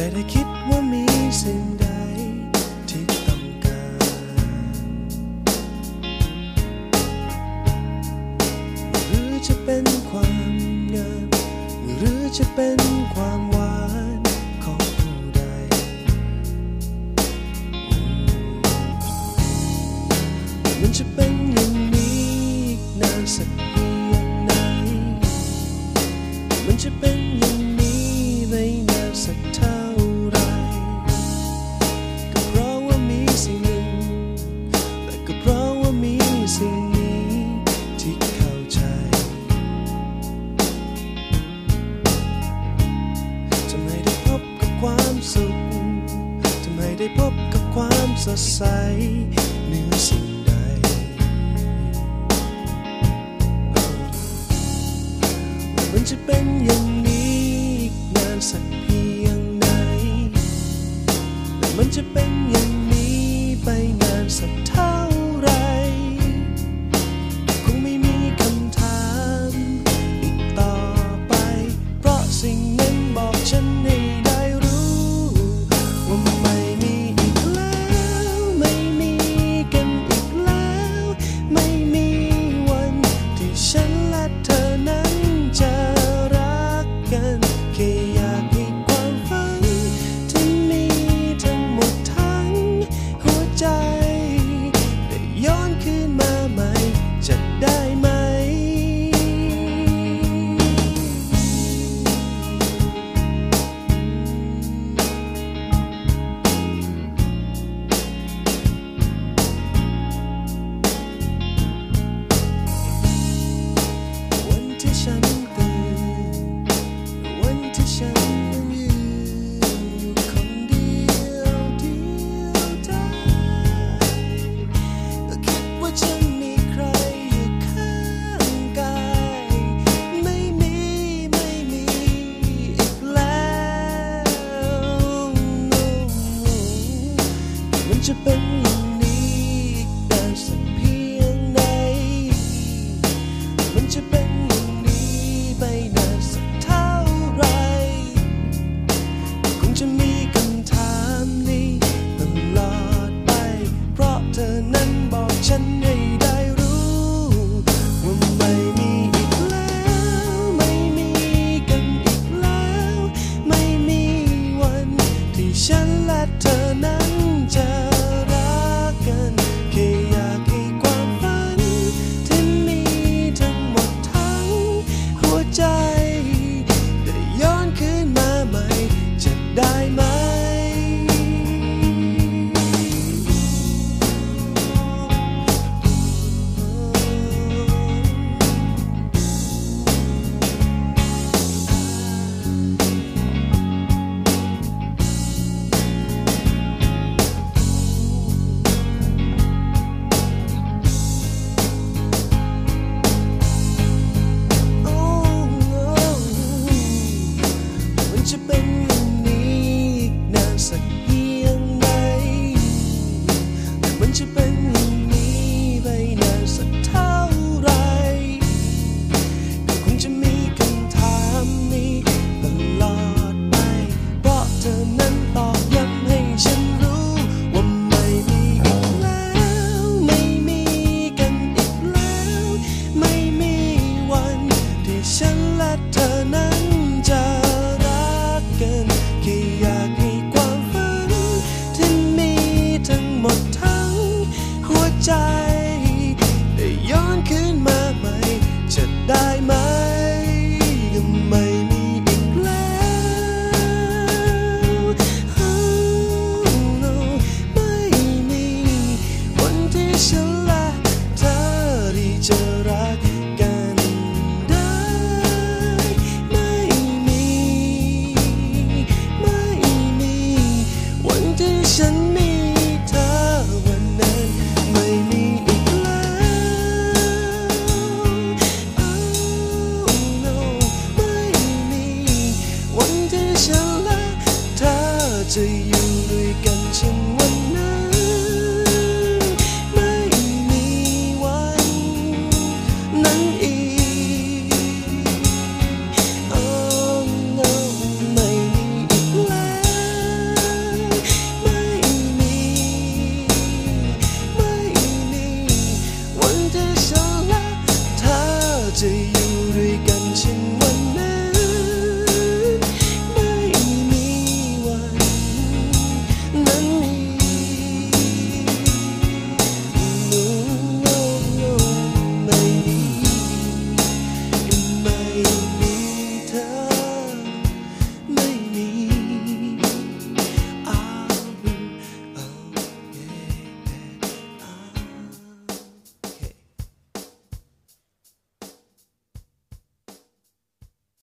ได้แต่คิดว่ามีสิ่งใดที่ต้องการ หรือจะเป็นความงามหรือจะเป็นความหวานของผู้ใด มันจะเป็นอย่างนี้อีกนานสักเพียงไหนมันจะเป็น keeps us safe. Music. 待吗？